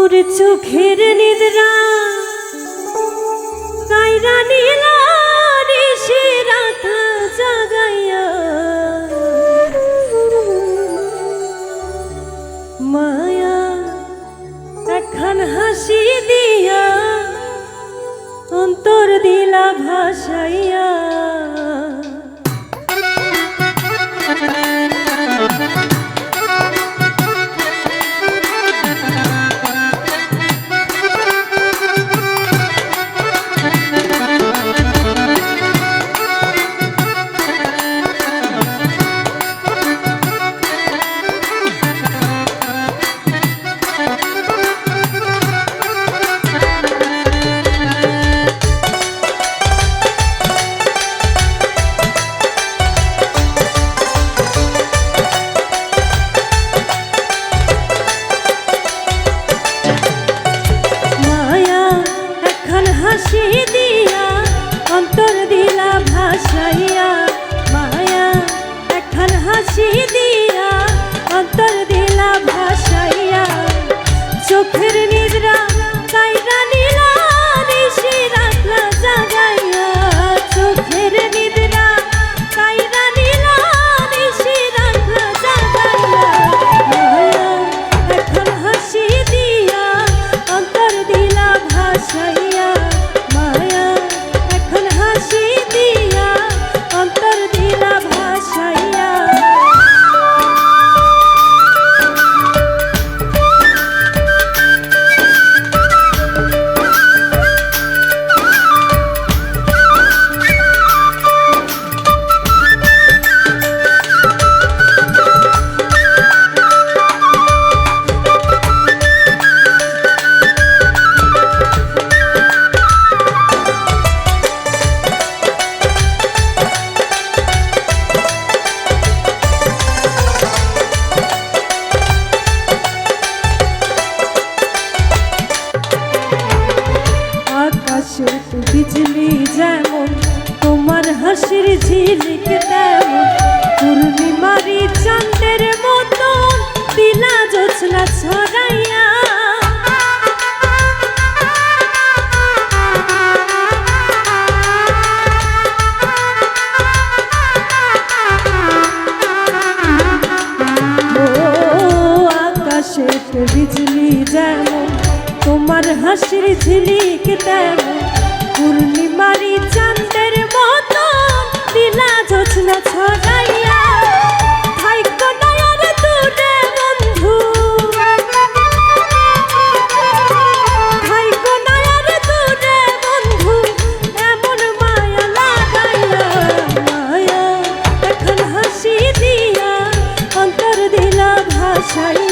ওরে চোখের নিদ্রা কাইরা নীলা ঋষি রাধা জাগাইয়া। মায়া এখন হাসি দিয়া অন্তর দিলা ভাসাইয়া। ঝিলিক তেমন। পূর্ণিমারি চাঁদের মতো দিলা জোছনা ছড়াইয়া। বিজলি যেমন তোমার হাসির ঝিলিক তেমন ভাসাইয়া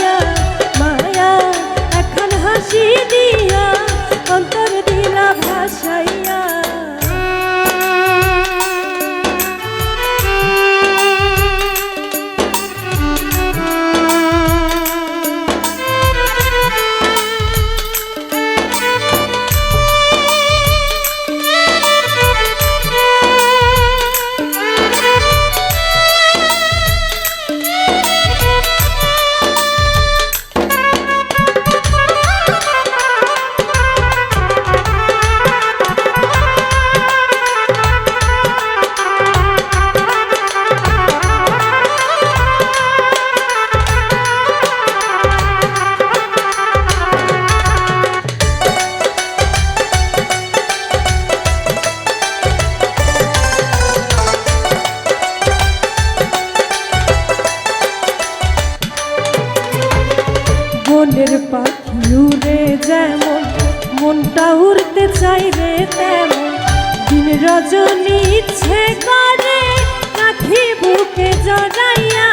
মনটা উড়তে চাই রে তেমন। দিন রজনী ইচ্ছে করে রাখি বুকে জড়াইয়া।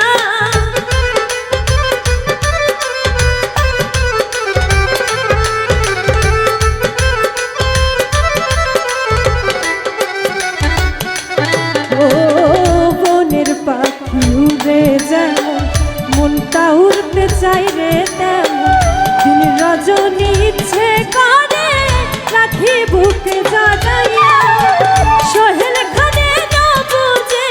মনটা উড়তে চাই রে তেমন। দিন রজনী ইচ্ছে করে রাখি বুকে জাগাইয়া, সোহেল খানে না বুঝে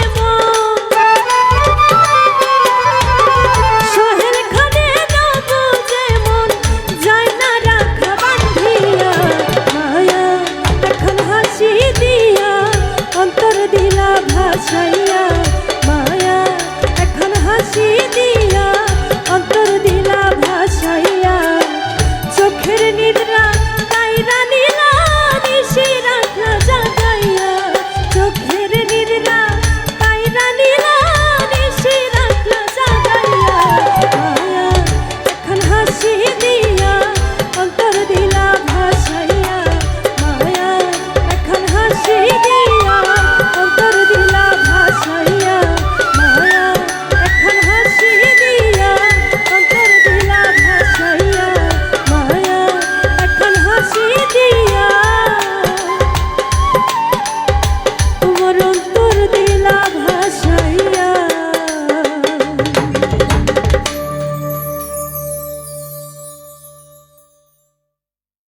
সোহেল খানে না বুঝে মন যায় না রাখা বান্ধিয়া মায়া তখন হাসি দিয়া, অন্তর দিলা ভাষাইয়া